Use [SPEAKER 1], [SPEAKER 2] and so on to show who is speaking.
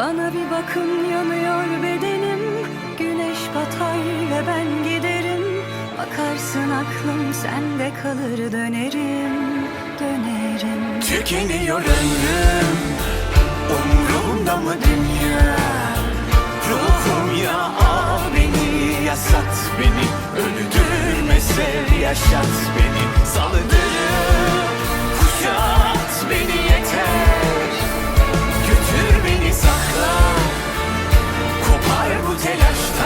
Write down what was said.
[SPEAKER 1] Bana bir bakın yanıyor bedenim. Güneş batar ve ben giderim. Bakarsın aklım sende kalır dönerim Dönerim.
[SPEAKER 2] Tükeniyor ömrüm Umrumda mı dünya? Ruhum ya al beni Yasat beni. Öldürme sev yaşat beni. Salıdır telaş